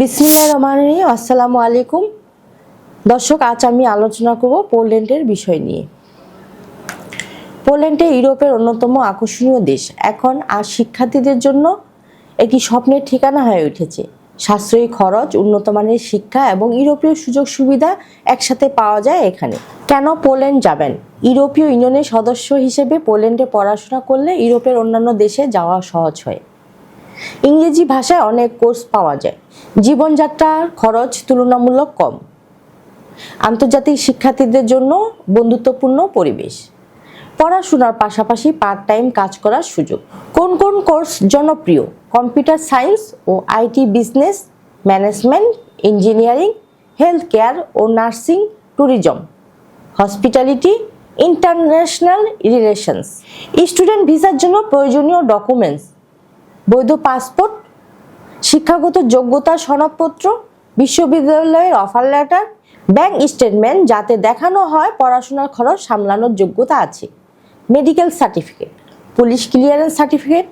বিসমিল্লাহ রহমান রহিম। আসসালামু আলাইকুম। দর্শক, আজ আমি আলোচনা করব পোল্যান্ডের বিষয় নিয়ে। পোল্যান্ডে ইউরোপের অন্যতম আকর্ষণীয় দেশ। এখন আর শিক্ষার্থীদের জন্য একটি স্বপ্নের ঠিকানা হয়ে উঠেছে। সাশ্রয়ী খরচ, উন্নত মানের শিক্ষা এবং ইউরোপীয় সুযোগ সুবিধা একসাথে পাওয়া যায় এখানে। কেন পোল্যান্ড যাবেন? ইউরোপীয় ইউনিয়নের সদস্য হিসেবে পোল্যান্ডে পড়াশোনা করলে ইউরোপের অন্যান্য দেশে যাওয়া সহজ হয়। ইংরেজি ভাষায় অনেক কোর্স পাওয়া যায়। জীবনযাত্রার খরচ তুলনামূলক কম। আন্তর্জাতিক শিক্ষার্থীদের জন্য বন্ধুত্বপূর্ণ পরিবেশ। পড়াশোনার পাশাপাশি পার্ট টাইম কাজ করার সুযোগ। কোন কোন কোর্স জনপ্রিয়? Computer science O IT business, management, engineering health care O nursing, tourism. Hospitality, international relations. Student ভিসার জন্য প্রয়োজনীয় ডকুমেন্টস বৈধ পাসপোর্ট শিক্ষাগত যোগ্যতা সনদপত্র, বিশ্ববিদ্যালয়ের অফার লেটার ব্যাংক স্টেটমেন্ট যাতে দেখানো হয় পড়াশোনার খরচ সামলানোর যোগ্যতা আছে। Medical certificate police clearance certificate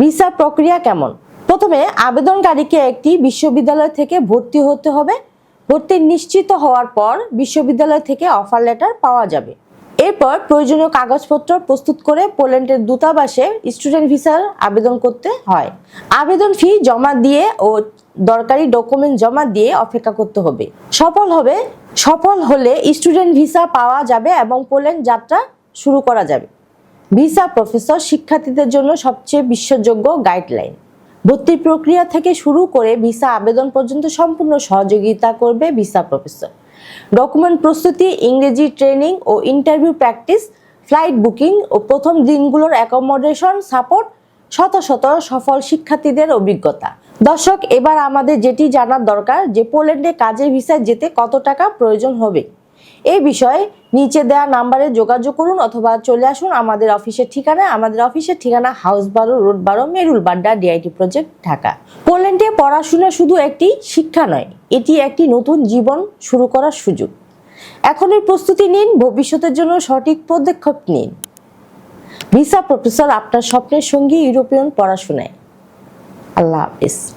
visa প্রক্রিয়া কেমন? প্রথমে আবেদনকারীকে একটি বিশ্ববিদ্যালয় থেকে ভর্তি হতে হবে। ভর্তি নিশ্চিত হওয়ার পর বিশ্ববিদ্যালয় থেকে অফার লেটার পাওয়া যাবে। এরপর প্রয়োজনীয় কাগজপত্র প্রস্তুত করে পোল্যান্ডের দূতাবাসে স্টুডেন্ট ভিসার আবেদন করতে হয়। আবেদন ফি জমা দিয়ে ও দরকারি ডকুমেন্ট জমা দিয়ে অপেক্ষা করতে হবে। সফল হবে, সফল হলে স্টুডেন্ট ভিসা পাওয়া যাবে এবং পোল্যান্ড যাত্রা শুরু করা যাবে। ভিসা প্রফেসর শিক্ষার্থীদের জন্য সবচেয়ে বিশ্বাসযোগ্য গাইডলাইন। ভর্তির প্রক্রিয়া থেকে শুরু করে ভিসা আবেদন পর্যন্ত সম্পূর্ণ সহযোগিতা করবে ভিসা প্রফেসর। ডকুমেন্ট প্রস্তুতি, ইংরেজি ট্রেনিং ও ইন্টারভিউ প্র্যাকটিস ফ্লাইট বুকিং ও প্রথম দিনগুলোর অ্যাকোমোডেশন সাপোর্ট শত শত সফল শিক্ষার্থীদের অভিজ্ঞতা। দর্শক, এবার আমাদের যেটি জানার দরকার, যে পোল্যান্ডে কাজের ভিসায় যেতে কত টাকা প্রয়োজন হবে? এই বিষয়ে নিচে দেওয়া নাম্বারে যোগাযোগ করুন অথবা চলে আসুন আমাদের অফিসের ঠিকানায়। আমাদের অফিসের ঠিকানা হাউস বারো, রোড বারো, মেরুল বাড্ডা ডিআইটি প্রজেক্ট, ঢাকা। পোল্যান্ডে পড়াশোনা শুধু একটি শিক্ষা নয় এটি একটি নতুন জীবন শুরু করার সুযোগ। এখনই প্রস্তুতি নিন, ভবিষ্যতের জন্য সঠিক পদক্ষেপ নিন। ভিসা প্রফেসর আপনার স্বপ্নের সঙ্গী ইউরোপিয়ান পড়াশোনায়। আল্লাহ হাফিজ।